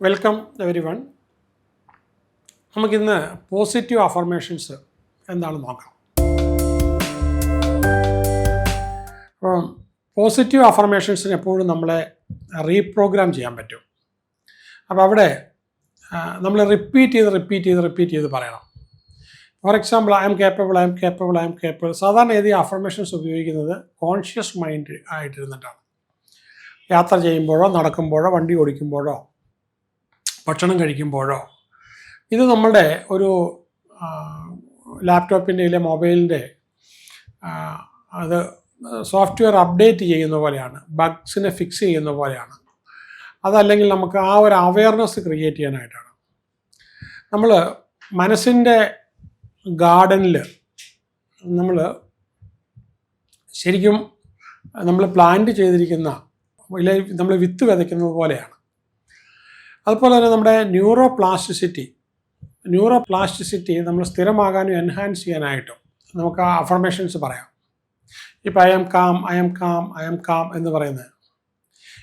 Welcome everyone നമുക്കിന്ന് positive affirmations എന്താണ് നോക്കാം. അപ്പം പോസിറ്റീവ് അഫർമേഷൻസിന് എപ്പോഴും നമ്മളെ റീപ്രോഗ്രാം ചെയ്യാൻ പറ്റും. അപ്പോൾ അവിടെ നമ്മൾ റിപ്പീറ്റ് ചെയ്ത് റിപ്പീറ്റ് ചെയ്ത് റിപ്പീറ്റ് ചെയ്ത് പറയണം. For example I'm capable I'm capable I'm capable സാധാരണ ഏത് അഫർമേഷൻസ് ഉപയോഗിക്കുന്നത് കോൺഷ്യസ് മൈൻഡ് ആയിട്ടിരുന്നിട്ടാണ്. യാത്ര ചെയ്യുമ്പോഴോ നടക്കുമ്പോഴോ വണ്ടി ഓടിക്കുമ്പോഴോ ഭക്ഷണം കഴിക്കുമ്പോഴോ? ഇത് നമ്മുടെ ഒരു ലാപ്ടോപ്പിന്റെ ഇല്ലെ മൊബൈലിന്റെ അത് സോഫ്റ്റ്വെയർ അപ്ഡേറ്റ് ചെയ്യുന്ന പോലെയാണ് ബഗ്സിനെ ഫിക്സ് ചെയ്യുന്ന പോലെയാണ്. അതല്ലെങ്കിൽ നമുക്ക് ആ ഒരു അവയർനെസ് ക്രിയേറ്റ് ചെയ്യാനായിട്ടാണ്. നമ്മൾ മനസ്സിന്റെ ഗാർഡനിൽ നമ്മൾ ശരിക്കും നമ്മൾ പ്ലാന്റ് ചെയ്തിരിക്കുന്ന നമ്മൾ വിത്ത് വിതയ്ക്കുന്നത് പോലെയാണ്. അതുപോലെ തന്നെ നമ്മുടെ ന്യൂറോ പ്ലാസ്റ്റിസിറ്റി ന്യൂറോ പ്ലാസ്റ്റിസിറ്റി നമ്മൾ സ്ഥിരമാകാനും എൻഹാൻസ് ചെയ്യാനായിട്ടും നമുക്ക് ആ അഫർമേഷൻസ് പറയാം. ഇപ്പം I'm calm I'm calm I'm calm എന്ന് പറയുന്നത്.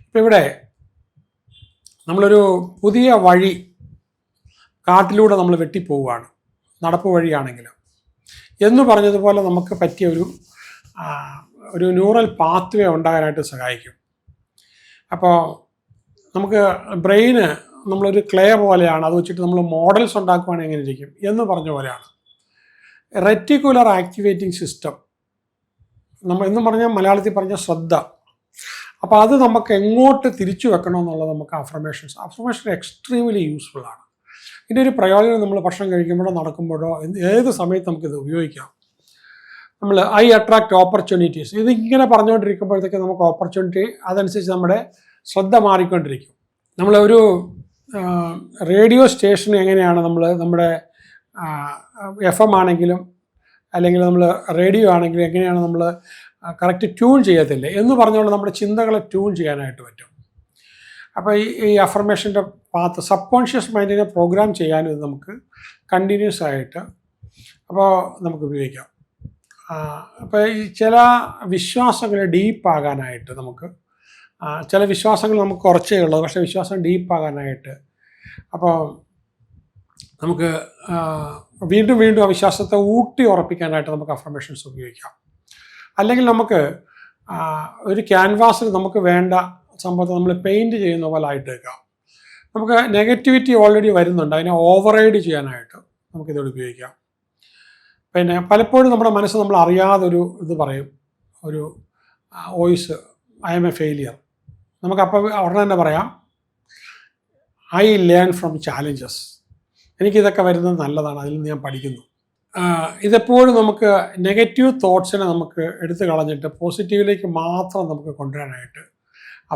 ഇപ്പം ഇവിടെ നമ്മളൊരു പുതിയ വഴി കാട്ടിലൂടെ നമ്മൾ വെട്ടിപ്പോവുകയാണ്. നടപ്പ് വഴിയാണെങ്കിലും. എന്ന് പറഞ്ഞതുപോലെ നമുക്ക് പറ്റിയ ഒരു ഒരു ന്യൂറൽ പാത്വേ ഉണ്ടാകാനായിട്ട് സഹായിക്കും. അപ്പോൾ നമുക്ക് ബ്രെയിന് നമ്മളൊരു ക്ലേ പോലെയാണ് അത് വെച്ചിട്ട് നമ്മൾ മോഡൽസ് ഉണ്ടാക്കുവാണെങ്കിൽ എങ്ങനെ ഇരിക്കും എന്ന് പറഞ്ഞ പോലെയാണ്. റെറ്റിക്കുലർ ആക്ടിവേറ്റിംഗ് സിസ്റ്റം നമ്മൾ എന്ന് പറഞ്ഞാൽ മലയാളത്തിൽ പറഞ്ഞ ശ്രദ്ധ. അപ്പോൾ അത് നമുക്ക് എങ്ങോട്ട് തിരിച്ചു വെക്കണം എന്നുള്ളത് നമുക്ക് അഫർമേഷൻസ് അഫർമേഷൻ എക്സ്ട്രീംലി യൂസ്ഫുൾ ആണ്. ഇതിന്റെ ഒരു പ്രയോജനം നമ്മൾ ഭക്ഷണം കഴിക്കുമ്പോഴോ നടക്കുമ്പോഴോ ഏത് സമയത്ത് നമുക്കിത് ഉപയോഗിക്കാം. നമ്മൾ ഐ അട്രാക്ട് ഓപ്പർച്യൂണിറ്റീസ് ഇതിങ്ങനെ പറഞ്ഞുകൊണ്ടിരിക്കുമ്പോഴത്തേക്ക് നമുക്ക് ഓപ്പർച്യൂണിറ്റി അതനുസരിച്ച് നമ്മുടെ ശ്രദ്ധ മാറിക്കൊണ്ടിരിക്കും. നമ്മളൊരു റേഡിയോ സ്റ്റേഷൻ എങ്ങനെയാണ് നമ്മൾ നമ്മുടെ എഫ് എം ആണെങ്കിലും അല്ലെങ്കിൽ നമ്മൾ റേഡിയോ ആണെങ്കിലും എങ്ങനെയാണ് നമ്മൾ കറക്റ്റ് ട്യൂൺ ചെയ്യത്തില്ലേ എന്ന് പറഞ്ഞുകൊണ്ട് നമ്മുടെ ചിന്തകളെ ട്യൂൺ ചെയ്യാനായിട്ട് പറ്റും. അപ്പോൾ ഈ ഈ അഫർമേഷന്റെ പാത്ത് സബ് കോൺഷ്യസ് മൈൻഡിനെ പ്രോഗ്രാം ചെയ്യാനും ഇത് നമുക്ക് കണ്ടിന്യൂസ് ആയിട്ട് അപ്പോൾ നമുക്ക് ഉപയോഗിക്കാം. അപ്പോൾ ഈ ചില വിശ്വാസങ്ങൾ ഡീപ്പാകാനായിട്ട് നമുക്ക് ചില വിശ്വാസങ്ങൾ നമുക്ക് കുറച്ചേ ഉള്ളൂ. പക്ഷേ വിശ്വാസം ഡീപ്പാകാനായിട്ട് അപ്പോൾ നമുക്ക് വീണ്ടും വീണ്ടും ആ വിശ്വാസത്തെ ഊട്ടി ഉറപ്പിക്കാനായിട്ട് നമുക്ക് അഫർമേഷൻസ് ഉപയോഗിക്കാം. അല്ലെങ്കിൽ നമുക്ക് ഒരു ക്യാൻവാസിൽ നമുക്ക് വേണ്ട സംഭവത്തെ നമ്മൾ പെയിന്റ് ചെയ്യുന്ന പോലെ ആയിട്ട് വെക്കാം നമുക്ക് നെഗറ്റിവിറ്റി ഓൾറെഡി വരുന്നുണ്ട്. അതിനെ ഓവറൈഡ് ചെയ്യാനായിട്ട് നമുക്കിതോട് ഉപയോഗിക്കാം. പിന്നെ പലപ്പോഴും നമ്മുടെ മനസ്സ് നമ്മൾ അറിയാതെ ഒരു ഇത് പറയും. ഒരു voice I am a failure നമുക്കപ്പോൾ ഉടനെ തന്നെ പറയാം. ഐ ലേൺ ഫ്രം ചാലഞ്ചസ് എനിക്കിതൊക്കെ വരുന്നത് നല്ലതാണ്. അതിൽ നിന്ന് ഞാൻ പഠിക്കുന്നു. ഇതെപ്പോഴും നമുക്ക് നെഗറ്റീവ് തോട്ട്സിനെ നമുക്ക് എടുത്തു കളഞ്ഞിട്ട് പോസിറ്റീവിലേക്ക് മാത്രം നമുക്ക് കൊണ്ടുവരാനായിട്ട്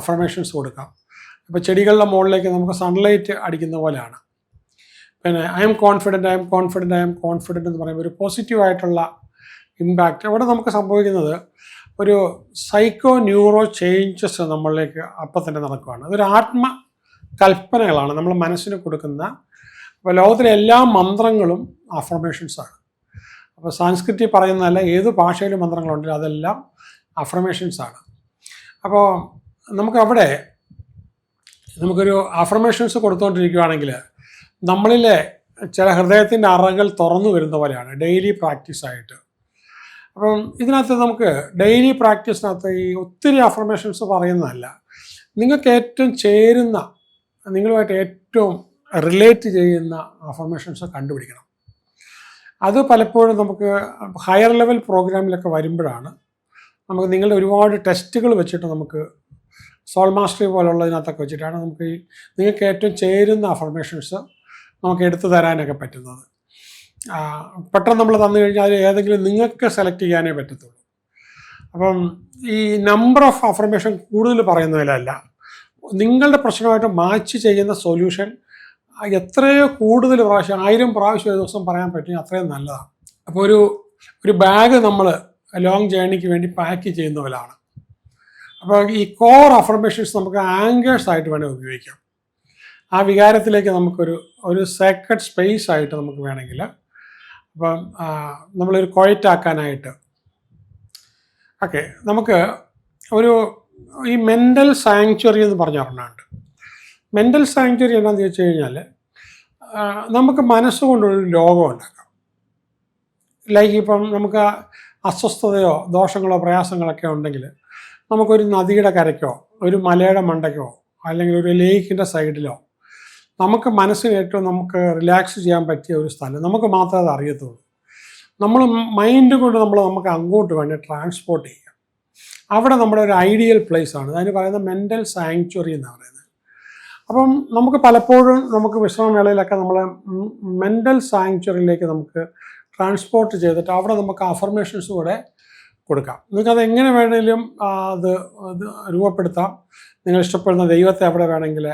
അഫർമേഷൻസ് കൊടുക്കാം. ഇപ്പോൾ ചെടികളുടെ മുകളിലേക്ക് നമുക്ക് സൺലൈറ്റ് അടിക്കുന്ന പോലെയാണ്. പിന്നെ I'm confident I'm confident I'm confident എന്ന് പറയുമ്പോൾ ഒരു പോസിറ്റീവായിട്ടുള്ള ഇമ്പാക്റ്റ് അവിടെ നമുക്ക് സംഭവിക്കുന്നത് ഒരു സൈക്കോ ന്യൂറോ ചേഞ്ചസ് നമ്മളിലേക്ക് അപ്പം തന്നെ നടക്കുകയാണ് അതൊരു ആത്മ കൽപ്പനകളാണ്. നമ്മൾ മനസ്സിന് കൊടുക്കുന്ന അപ്പോൾ ലോകത്തിലെ എല്ലാ മന്ത്രങ്ങളും അഫർമേഷൻസാണ് അപ്പോൾ സാൻസ്ക്രിറ്റിൽ പറയുന്നതല്ല ഏത് ഭാഷയിലും മന്ത്രങ്ങളുണ്ടെങ്കിലും അതെല്ലാം അഫർമേഷൻസാണ് അപ്പോൾ നമുക്കവിടെ നമുക്കൊരു അഫർമേഷൻസ് കൊടുത്തുകൊണ്ടിരിക്കുകയാണെങ്കിൽ നമ്മളിലെ ചില ഹൃദയത്തിന്റെ അറകൾ തുറന്നു വരുന്ന പോലെയാണ് ഡെയിലി പ്രാക്ടീസായിട്ട് അപ്പം ഇതിനകത്ത് നമുക്ക് ഡെയിലി പ്രാക്ടീസിനകത്ത് ഈ ഒത്തിരി അഫർമേഷൻസ് പറയുന്നതല്ല. നിങ്ങൾക്ക് ഏറ്റവും ചേരുന്ന നിങ്ങളുമായിട്ട് ഏറ്റവും റിലേറ്റ് ചെയ്യുന്ന അഫർമേഷൻസ് കണ്ടുപിടിക്കണം. അത് പലപ്പോഴും നമുക്ക് ഹയർ ലെവൽ പ്രോഗ്രാമിലൊക്കെ വരുമ്പോഴാണ് നമുക്ക് നിങ്ങളുടെ ഒരുപാട് ടെസ്റ്റുകൾ വെച്ചിട്ട് നമുക്ക് സോൾ മാസ്റ്ററി പോലുള്ളതിനകത്തൊക്കെ വെച്ചിട്ടാണ് നമുക്ക് ഈ നിങ്ങൾക്ക് ഏറ്റവും ചേരുന്ന അഫർമേഷൻസ് നമുക്ക് എടുത്തു തരാനൊക്കെ പറ്റുന്നത്. പെട്ടെന്ന് നമ്മൾ തന്നു കഴിഞ്ഞാൽ അതിൽ ഏതെങ്കിലും നിങ്ങൾക്ക് സെലക്ട് ചെയ്യാനേ പറ്റത്തുള്ളൂ. അപ്പം ഈ നമ്പർ ഓഫ് അഫർമേഷൻ കൂടുതൽ പറയുന്നതിലല്ല. നിങ്ങളുടെ പ്രശ്നമായിട്ട് മാച്ച് ചെയ്യുന്ന സൊല്യൂഷൻ എത്രയോ കൂടുതൽ പ്രാവശ്യം ആയിരം പ്രാവശ്യം ഒരു ദിവസം പറയാൻ പറ്റും അത്രയും നല്ലതാണ്. അപ്പോൾ ഒരു ഒരു ബാഗ് നമ്മൾ ലോങ് ജേണിക്ക് വേണ്ടി പാക്ക് ചെയ്യുന്ന പോലാണ് അപ്പോൾ ഈ കോർ അഫർമേഷൻസ് നമുക്ക് ആങ്കേഴ്സ് ആയിട്ട് വേണേൽ ഉപയോഗിക്കാം. ആ വികാരത്തിലേക്ക് നമുക്കൊരു ഒരു സേക്കഡ് സ്പേസ് ആയിട്ട് നമുക്ക് വേണമെങ്കിൽ അപ്പം നമ്മളൊരു ക്വയറ്റ് ആക്കാനായിട്ട് ഓക്കെ നമുക്ക് ഒരു ഈ മെന്റൽ സാങ്ച്വറി എന്ന് പറഞ്ഞ ഒരെണ്ണമുണ്ട്. മെന്റൽ സാങ്ച്വറി എന്താണെന്ന് ചോദിച്ചു കഴിഞ്ഞാൽ നമുക്ക് മനസ്സുകൊണ്ടൊരു ലോകം ഉണ്ടാക്കാം. ലൈക്ക് ഇപ്പം നമുക്ക് അസ്വസ്ഥതയോ ദോഷങ്ങളോ പ്രയാസങ്ങളൊക്കെ ഉണ്ടെങ്കിൽ നമുക്കൊരു നദിയുടെ കരയ്ക്കോ ഒരു മലയുടെ മണ്ടയ്ക്കോ അല്ലെങ്കിൽ ഒരു ലേക്കിന്റെ സൈഡിലോ നമുക്ക് മനസ്സിന് ഏറ്റവും നമുക്ക് റിലാക്സ് ചെയ്യാൻ പറ്റിയ ഒരു സ്ഥലം. നമുക്ക് മാത്രമേ അത് അറിയത്തുള്ളൂ. നമ്മൾ മൈൻഡ് കൊണ്ട് നമ്മൾ നമുക്ക് അങ്ങോട്ട് വേണ്ടി ട്രാൻസ്പോർട്ട് ചെയ്യാം. അവിടെ നമ്മുടെ ഒരു ഐഡിയൽ പ്ലേസ് ആണ്. അതിന് പറയുന്നത് മെന്റൽ സാങ്ച്വറി എന്ന് പറയുന്നത്. അപ്പം നമുക്ക് പലപ്പോഴും നമുക്ക് വിശ്രമവേളയിലൊക്കെ നമ്മളെ മെന്റൽ സാങ്ച്വറിയിലേക്ക് നമുക്ക് ട്രാൻസ്പോർട്ട് ചെയ്തിട്ട് അവിടെ നമുക്ക് അഫർമേഷൻസ് കൂടെ കൊടുക്കാം. നിങ്ങൾക്ക് അത് എങ്ങനെ വേണമെങ്കിലും അത് രൂപപ്പെടുത്താം. നിങ്ങൾ ഇഷ്ടപ്പെടുന്ന ദൈവത്തെ അവിടെ വേണമെങ്കിൽ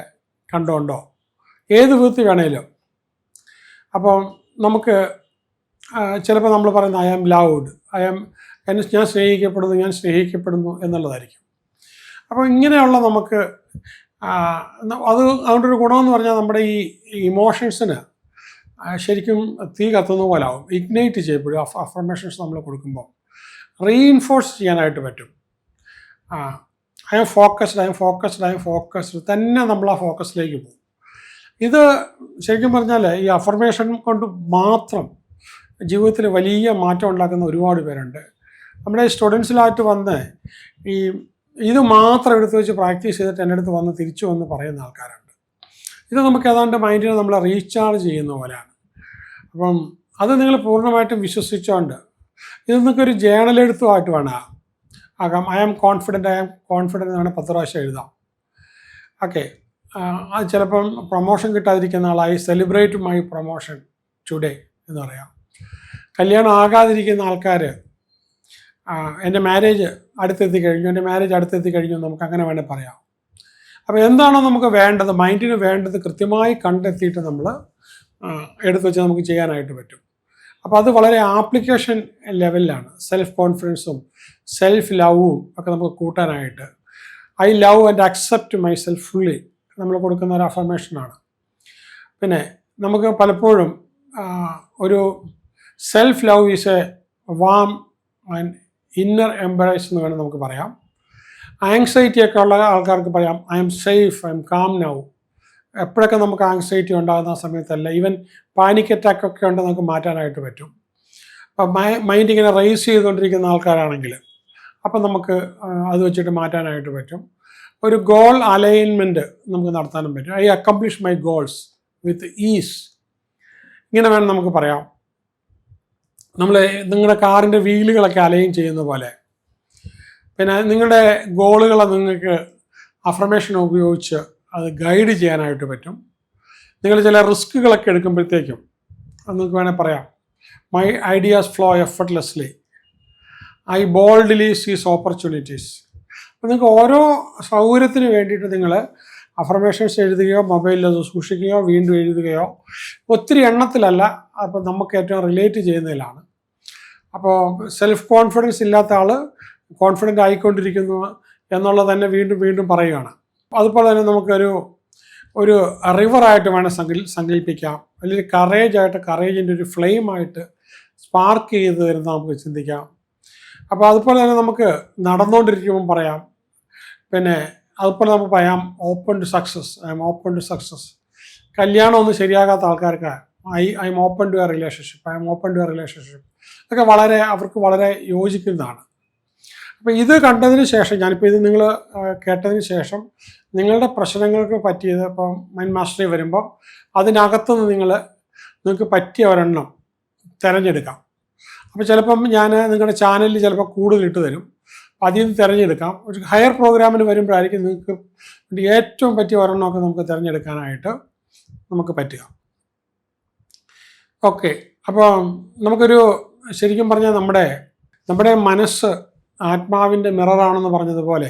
കണ്ടുകൊണ്ടോ ഏത് വിധത്തിൽ വേണമെങ്കിലും അപ്പം നമുക്ക് ചിലപ്പോൾ നമ്മൾ പറയുന്ന I am loved I am എന്നെ ഞാൻ സ്നേഹിക്കപ്പെടുന്നു ഞാൻ സ്നേഹിക്കപ്പെടുന്നു എന്നുള്ളതായിരിക്കും. അപ്പോൾ ഇങ്ങനെയുള്ള നമുക്ക് അത് അതുകൊണ്ടൊരു ഗുണമെന്ന് പറഞ്ഞാൽ നമ്മുടെ ഈ ഇമോഷൻസിന് ശരിക്കും തീ കത്തുന്ന പോലെ ആവും. ഇഗ്നൈറ്റ് ചെയ്യപ്പെടും അഫർമേഷൻസ് നമ്മൾ കൊടുക്കുമ്പോൾ. റീഇൻഫോഴ്സ് ചെയ്യാനായിട്ട് പറ്റും. I'm focused I'm focused I'm focused തന്നെ നമ്മൾ ആ ഫോക്കസിലേക്ക് പോകും. ഇത് ശരിക്കും പറഞ്ഞാൽ ഈ അഫർമേഷൻ കൊണ്ട് മാത്രം ജീവിതത്തിൽ വലിയ മാറ്റം ഉണ്ടാക്കുന്ന ഒരുപാട് പേരുണ്ട്. നമ്മുടെ സ്റ്റുഡൻസിലായിട്ട് വന്ന് ഈ ഇത് മാത്രം എടുത്ത് വെച്ച് പ്രാക്ടീസ് ചെയ്തിട്ട് എന്റെ അടുത്ത് വന്ന് തിരിച്ചു വന്ന് പറയുന്ന ആൾക്കാരുണ്ട്. ഇത് നമുക്ക് ഏതാണ്ട് മൈൻഡിനെ നമ്മൾ റീചാർജ് ചെയ്യുന്ന പോലെയാണ്. അപ്പം അത് നിങ്ങൾ പൂർണമായിട്ടും വിശ്വസിച്ചുകൊണ്ട് ഇത് നിങ്ങൾക്ക് ഒരു ജേണൽ എഴുത്തുമായിട്ട് വേണം. ആകാം I am confident I am confident വേണേൽ പത്ത് പ്രാവശ്യം എഴുതാം. ഓക്കെ. അത് ചിലപ്പം പ്രൊമോഷൻ കിട്ടാതിരിക്കുന്ന ആളായി സെലിബ്രേറ്റ് മൈ പ്രൊമോഷൻ ടുഡേ എന്ന് പറയാം. കല്യാണം ആകാതിരിക്കുന്ന ആൾക്കാർ എന്റെ മാരേജ് അടുത്തെത്തി കഴിഞ്ഞു എന്റെ മാരേജ് അടുത്തെത്തി കഴിഞ്ഞു നമുക്ക് അങ്ങനെ വേണേൽ പറയാം. അപ്പോൾ എന്താണോ നമുക്ക് വേണ്ടത് മൈൻഡിന് വേണ്ടത് കൃത്യമായി കണ്ടെത്തിയിട്ട് നമ്മൾ എടുത്തു വെച്ച് നമുക്ക് ചെയ്യാനായിട്ട് പറ്റും. അപ്പോൾ അത് വളരെ ആപ്ലിക്കേഷൻ ലെവലിലാണ് സെൽഫ് കോൺഫിഡൻസും സെൽഫ് ലവും ഒക്കെ നമുക്ക് കൂട്ടാനായിട്ട്. I love and accept myself fully നമ്മൾ കൊടുക്കുന്ന ഒരു അഫർമേഷനാണ് പിന്നെ നമുക്ക് പലപ്പോഴും ഒരു self love is a warm and inner embrace എന്ന് വേണം നമുക്ക് പറയാം. ആങ്സൈറ്റി ഒക്കെ ഉള്ള ആൾക്കാർക്ക് പറയാം I'm safe I'm calm now എപ്പോഴൊക്കെ നമുക്ക് ആങ്സൈറ്റി ഉണ്ടാകുന്ന സമയത്തല്ല ഈവൻ പാനിക് അറ്റാക്ക് ഒക്കെ ഉണ്ട് നമുക്ക് മാറ്റാനായിട്ട് പറ്റും. അപ്പം മൈൻഡ് ഇങ്ങനെ റേസ് ചെയ്തുകൊണ്ടിരിക്കുന്ന ആൾക്കാരാണെങ്കിൽ അപ്പം നമുക്ക് അത് വെച്ചിട്ട് മാറ്റാനായിട്ട് പറ്റും. ഒരു ഗോൾ അലൈൻമെന്റ് നമുക്ക് നടത്താനും പറ്റും. I accomplish my goals with ease ഇങ്ങനെ വേണം നമുക്ക് പറയാം. നമ്മൾ നിങ്ങളുടെ കാറിന്റെ വീലുകളൊക്കെ അലയും ചെയ്യുന്ന പോലെ. പിന്നെ നിങ്ങളുടെ ഗോളുകളെ നിങ്ങൾക്ക് അഫർമേഷൻ ഉപയോഗിച്ച് അത് ഗൈഡ് ചെയ്യാനായിട്ട് പറ്റും. നിങ്ങൾ ചില റിസ്കുകളൊക്കെ എടുക്കുമ്പോഴത്തേക്കും അത് നിങ്ങൾക്ക് വേണേൽ പറയാം. My ideas flow effortlessly I boldly seize opportunities അപ്പോൾ നിങ്ങൾക്ക് ഓരോ സൗകര്യത്തിന് വേണ്ടിയിട്ട് നിങ്ങൾ അഫർമേഷൻസ് എഴുതുകയോ മൊബൈലിൽ അത് സൂക്ഷിക്കുകയോ വീണ്ടും എഴുതുകയോ ഒത്തിരി എണ്ണത്തിലല്ല അപ്പോൾ നമുക്ക് ഏറ്റവും റിലേറ്റ് ചെയ്യുന്നതിലാണ്. അപ്പോൾ സെൽഫ് കോൺഫിഡൻസ് ഇല്ലാത്ത ആൾ കോൺഫിഡന്റ് ആയിക്കൊണ്ടിരിക്കുന്നു എന്നുള്ളത് തന്നെ വീണ്ടും വീണ്ടും പറയുകയാണ്. അതുപോലെ തന്നെ നമുക്കൊരു ഒരു റിവറായിട്ട് വേണം സങ്കൽ സങ്കല്പിക്കാം അല്ലെങ്കിൽ കറേജായിട്ട് കറേജിന്റെ ഒരു ഫ്ലെയിമായിട്ട് സ്പാർക്ക് ചെയ്ത് തരുന്ന നമുക്ക് ചിന്തിക്കാം. അപ്പോൾ അതുപോലെ തന്നെ നമുക്ക് നടന്നുകൊണ്ടിരിക്കുമ്പം പറയാം. പിന്നെ അതുപോലെ നമുക്ക് പറയാം open to success I'm open to success കല്യാണം ഒന്നും ശരിയാകാത്ത ആൾക്കാർക്ക് I I'm open to a relationship I'm open to a relationship ഇതൊക്കെ വളരെ അവർക്ക് വളരെ യോജിക്കുന്നതാണ്. അപ്പോൾ ഇത് കണ്ടതിന് ശേഷം ഞാനിപ്പോൾ ഇത് നിങ്ങൾ കേട്ടതിന് ശേഷം നിങ്ങളുടെ പ്രശ്നങ്ങൾക്ക് പറ്റിയത് ഇപ്പം മൈൻഡ് മാസ്റ്ററി വരുമ്പം അതിനകത്തുനിന്ന് നിങ്ങൾ നിങ്ങൾക്ക് പറ്റിയ ഒരെണ്ണം തിരഞ്ഞെടുക്കാം. അപ്പോൾ ചിലപ്പം ഞാൻ നിങ്ങളുടെ ചാനലിൽ ചിലപ്പോൾ കൂടുതൽ ഇട്ട് തരും. അതിൽ നിന്ന് തിരഞ്ഞെടുക്കാം. ഒരു ഹയർ പ്രോഗ്രാമിന് വരുമ്പോഴായിരിക്കും നിങ്ങൾക്ക് ഏറ്റവും പറ്റിയ ഒരെണ്ണമൊക്കെ നമുക്ക് തിരഞ്ഞെടുക്കാനായിട്ട് നമുക്ക് പറ്റുക. ഓക്കെ. അപ്പോൾ നമുക്കൊരു ശരിക്കും പറഞ്ഞാൽ നമ്മുടെ നമ്മുടെ മനസ്സ് ആത്മാവിന്റെ മിററാണെന്ന് പറഞ്ഞതുപോലെ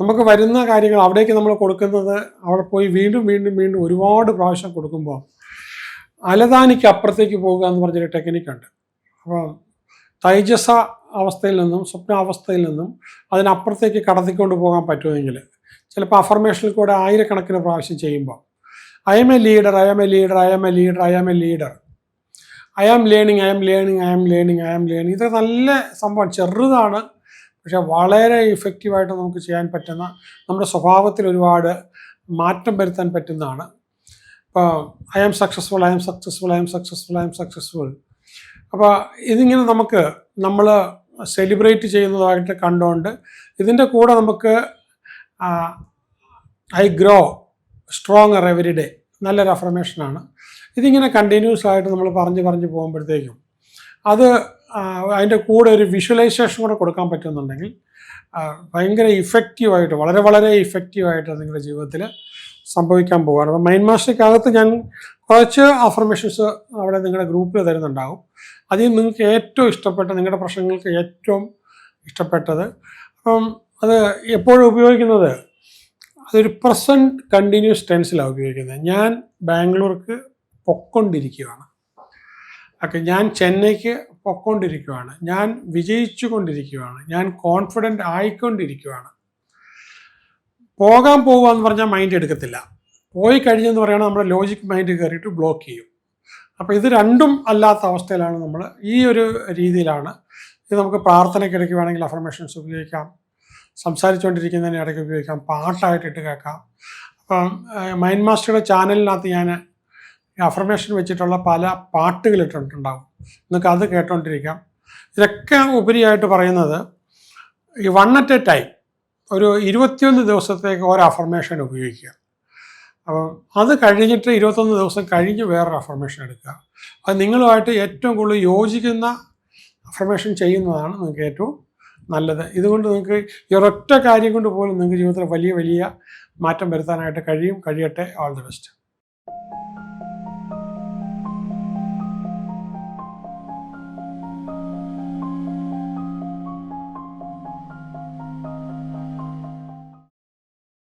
നമുക്ക് വരുന്ന കാര്യങ്ങൾ അവിടേക്ക് നമ്മൾ കൊടുക്കുന്നത് അവിടെ പോയി വീണ്ടും വീണ്ടും വീണ്ടും ഒരുപാട് പ്രാവശ്യം കൊടുക്കുമ്പോൾ അലതാനിക്ക് അപ്പുറത്തേക്ക് പോകുക എന്ന് പറഞ്ഞൊരു ടെക്നിക്കുണ്ട് അപ്പോൾ തൈജസ അവസ്ഥയിൽ നിന്നും സ്വപ്നാവസ്ഥയിൽ നിന്നും അതിനപ്പുറത്തേക്ക് കടത്തിക്കൊണ്ട് പോകാൻ പറ്റുമെങ്കിൽ ചിലപ്പോൾ അഫർമേഷനിൽ കൂടെ ആയിരക്കണക്കിന് പ്രാവശ്യം ചെയ്യുമ്പോൾ I'm a leader I'm a leader I'm a leader I'm a leader I am learning I am learning I am learning I am learning ഇത് നല്ല സംഭവം ചെറുതാണ് പക്ഷേ വളരെ ഇഫക്റ്റീവായിട്ട് നമുക്ക് ചെയ്യാൻ പറ്റുന്ന നമ്മുടെ സ്വഭാവത്തിൽ ഒരുപാട് മാറ്റം വരുത്താൻ പറ്റുന്നതാണ്. ഇപ്പോൾ I am successful I am successful I am successful I am successful അപ്പോൾ ഇതിങ്ങനെ നമുക്ക് നമ്മൾ സെലിബ്രേറ്റ് ചെയ്യുന്നതായിട്ട് കണ്ടുകൊണ്ട് ഇതിന്റെ കൂടെ നമുക്ക് I grow stronger every day നല്ലൊരു അഫർമേഷനാണ് ഇതിങ്ങനെ കണ്ടിന്യൂസ് ആയിട്ട് നമ്മൾ പറഞ്ഞ് പറഞ്ഞ് പോകുമ്പോഴത്തേക്കും അത് അതിന്റെ കൂടെ ഒരു വിഷ്വലൈസേഷൻ കൂടെ കൊടുക്കാൻ പറ്റുന്നുണ്ടെങ്കിൽ ഭയങ്കര ഇഫക്റ്റീവായിട്ട് വളരെ വളരെ ഇഫക്റ്റീവായിട്ട് നിങ്ങളുടെ ജീവിതത്തിൽ സംഭവിക്കാൻ പോവുകയാണ്. അപ്പോൾ മൈൻഡ് മാസ്റ്ററിക്കകത്ത് ഞാൻ കുറച്ച് അഫർമേഷൻസ് അവിടെ നിങ്ങളുടെ ഗ്രൂപ്പിൽ തരുന്നുണ്ടാകും അതിൽ നിങ്ങൾക്ക് ഏറ്റവും ഇഷ്ടപ്പെട്ട നിങ്ങളുടെ പ്രശ്നങ്ങൾക്ക് ഏറ്റവും ഇഷ്ടപ്പെട്ടത് അപ്പം അത് എപ്പോഴും ഉപയോഗിക്കുന്നത് അതൊരു പ്രസന്റ് കണ്ടിന്യൂസ് ടെൻസിലാണ് ഉപയോഗിക്കുന്നത്. ഞാൻ ബാംഗ്ലൂർക്ക് പൊക്കൊണ്ടിരിക്കുകയാണ്. ഓക്കെ ഞാൻ ചെന്നൈക്ക് പൊക്കൊണ്ടിരിക്കുകയാണ്. ഞാൻ വിജയിച്ചു കൊണ്ടിരിക്കുകയാണ് ഞാൻ കോൺഫിഡന്റ് ആയിക്കൊണ്ടിരിക്കുകയാണ്. പോകാൻ പോകുക എന്ന് പറഞ്ഞാൽ മൈൻഡ് എടുക്കത്തില്ല. പോയി കഴിഞ്ഞെന്ന് പറയുകയാണെങ്കിൽ നമ്മുടെ ലോജിക് മൈൻഡ് കയറിയിട്ട് ബ്ലോക്ക് ചെയ്യും. അപ്പോൾ ഇത് രണ്ടും അല്ലാത്ത അവസ്ഥയിലാണ് നമ്മൾ ഈ ഒരു രീതിയിലാണ്. ഇത് നമുക്ക് പ്രാർത്ഥനയ്ക്കിടയ്ക്ക് വേണമെങ്കിൽ അഫർമേഷൻസ് ഉപയോഗിക്കാം. സംസാരിച്ചുകൊണ്ടിരിക്കുന്നതിന് ഇടയ്ക്ക് ഉപയോഗിക്കാം. പാട്ടായിട്ട് ഇട്ട് കേൾക്കാം. അപ്പം മൈൻഡ് മാസ്റ്ററുടെ ചാനലിനകത്ത് ഞാൻ അഫർമേഷൻ വെച്ചിട്ടുള്ള പല പാട്ടുകൾ ഇട്ടിട്ടുണ്ടാകും നിങ്ങൾക്ക് അത് കേട്ടോണ്ടിരിക്കാം. ഇതൊക്കെ ഉപരിയായിട്ട് പറയുന്നത് ഈ വൺ അറ്റ് എ ടൈം ഒരു ഇരുപത്തിയൊന്ന് ദിവസത്തേക്ക് ഒരു അഫർമേഷൻ ഉപയോഗിക്കുക. അപ്പം അത് കഴിഞ്ഞിട്ട് ഇരുപത്തൊന്ന് ദിവസം കഴിഞ്ഞ് വേറൊരു അഫർമേഷൻ എടുക്കുക. അത് നിങ്ങളുമായിട്ട് ഏറ്റവും കൂടുതൽ യോജിക്കുന്ന അഫർമേഷൻ ചെയ്യുന്നതാണ് നിങ്ങൾക്ക് ഏറ്റവും നല്ലത്. ഇതുകൊണ്ട് നിങ്ങൾക്ക് ഈ ഒരൊറ്റ കാര്യം കൊണ്ട് പോലും നിങ്ങൾക്ക് ജീവിതത്തിൽ വലിയ വലിയ മാറ്റം വരുത്താനായിട്ട് കഴിയും. കഴിയട്ടെ. All the best